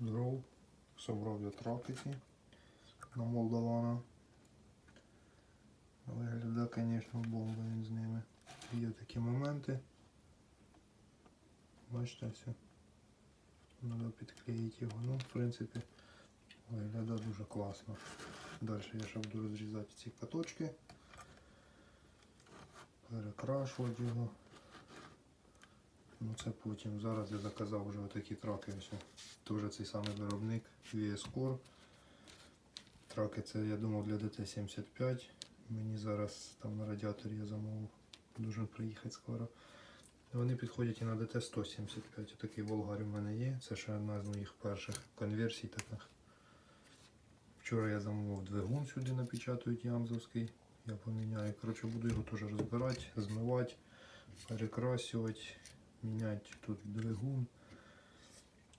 дров. Собрав я тракиці на Молдавана. Виглядає, звісно, бомба з ними. Є такі моменти. Бачите, все. Треба підклеїти його. Ну, в принципі, виглядає дуже класно. Далі я ще буду розрізати ці каточки. Перекрашувати його. Ну це потім. Зараз я заказав вже отакі траки. Ось. Теж цей самий виробник VS Core. Траки це я думав для DT75. Мені зараз там на радіаторі я замовив. Дуже приїхати скоро. Вони підходять і на DT175. Такий Волгар у мене є. Це ще одна з моїх перших конверсій таких. Вчора я замовив двигун сюди напечатають Ямзовський. Я поміняю. Коротше, буду його теж розбирати, змивати, перекрасювати, міняти тут двигун,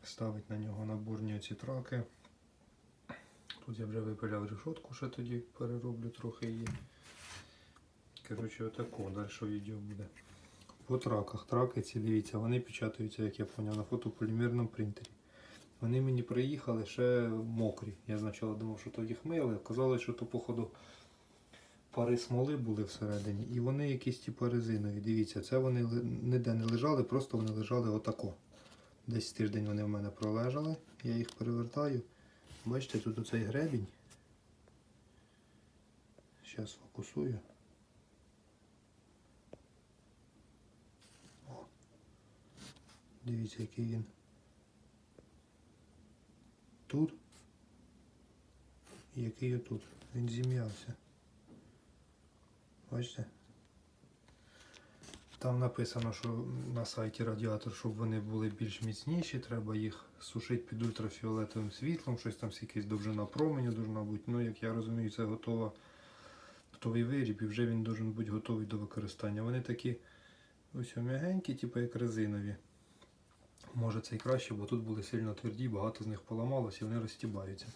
ставити на нього наборні ці траки. Тут я вже випиляв решетку, ще тоді перероблю трохи її. Коротше, отако, далі відео буде. По траках. Траки ці, дивіться, вони печатаються, як я поняв, на фотополімерному принтері. Вони мені приїхали ще мокрі. Я спочатку думав, що то їх мили. Казалось, що то, походу, пари смоли були всередині. І вони якісь типу резинові. Дивіться, це вони ніде не лежали, просто вони лежали отако. Десь тиждень вони в мене пролежали. Я їх перевертаю. Бачите, тут оцей гребінь. Зараз фокусую. О. Дивіться, який він. Тут. І який отут. Він зім'явся. Бачите? Там написано, що на сайті радіатор, щоб вони були більш міцніші, треба їх сушити під ультрафіолетовим світлом, щось там якась довжина променю должна бути. Ну, як я розумію, це готова, готовий виріб і вже він должен бути готовий до використання. Вони такі ось м'ягенькі, типу як резинові. Може це і краще, бо тут були сильно тверді, багато з них поламалося і вони розтібаються.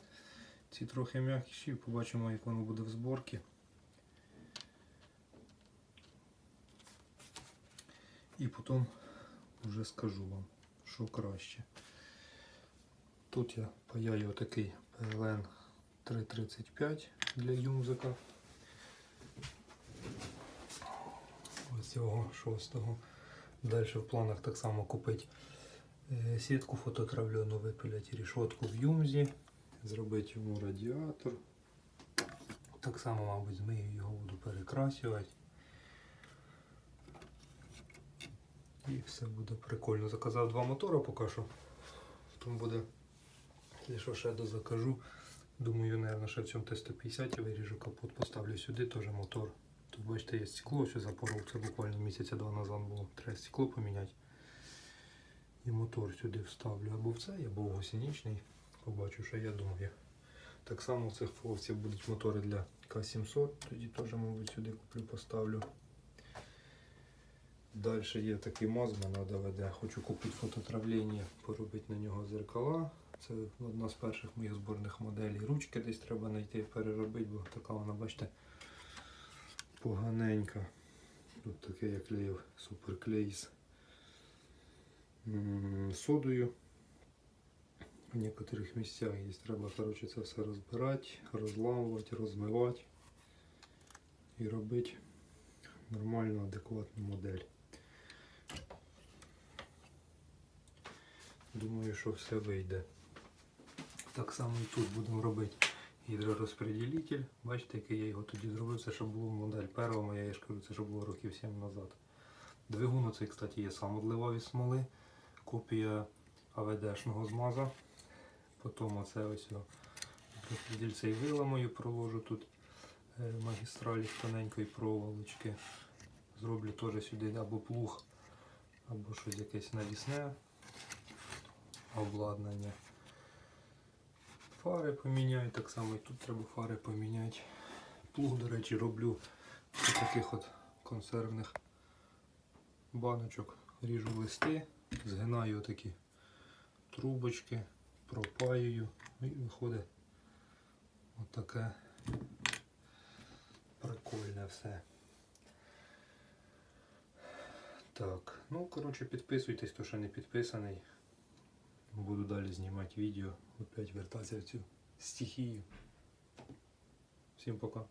Ці трохи м'якіші, побачимо, як воно буде в зборці. І потім вже скажу вам, що краще. Тут я паяю отакий PLN 335 для юмзика. Ось цього шостого. Далі в планах так само купити е, сітку фототравлену, випиляти рішотку в юмзі, зробити йому радіатор. Так само, мабуть, змию його буду перекрасювати. І все буде прикольно. Заказав два мотора поки що. Тому буде, якщо ще дозакажу, думаю, наверное, ще в цьому Т-150 я виріжу капот, поставлю сюди теж мотор. Тут бачите, є стекло, що запоров, це буквально місяця два назад було. Треба стекло поміняти. І мотор сюди вставлю або в цей, або в гусеничний. Побачу, що я думаю. Так само в цих фловців будуть мотори для К700, тоді теж, мабуть, сюди куплю, поставлю. Далі є такий маз, мене доведе. Хочу купити фототравлення, поробити на нього зеркала. Це одна з перших моїх зборних моделей. Ручки десь треба знайти, і переробити, бо така вона, бачите, поганенька. Тут таке я клеїв суперклей з содою. В некоторих місцях є. Треба коротше, це все розбирати, розламувати, розмивати і робити нормальну, адекватну модель. Думаю, що все вийде. Так само і тут будемо робити гідророзпреділитель. Бачите, який я його тоді зробив. Це щоб була модель перша моя, я ж кажу, це щоб було років 7 назад. Двигун оцей, кстати, є самодливові смоли. Копія АВДшного змаза. Потім оце ось о, розпредільцей виламаю, проложу тут е, магістралі з тоненької проволочки. Зроблю теж сюди або плуг, або щось якесь навісне обладнання. Фари поміняю, так само і тут треба фари поміняти. Плуг, до речі, роблю з таких от консервних баночок. Ріжу листи, згинаю такі трубочки, пропаюю і виходить отаке прикольне все. Так, ну коротше підписуйтесь, хто ще не підписаний. Буду далі знімати відео, опять вертатися в цю стихію. Всім пока.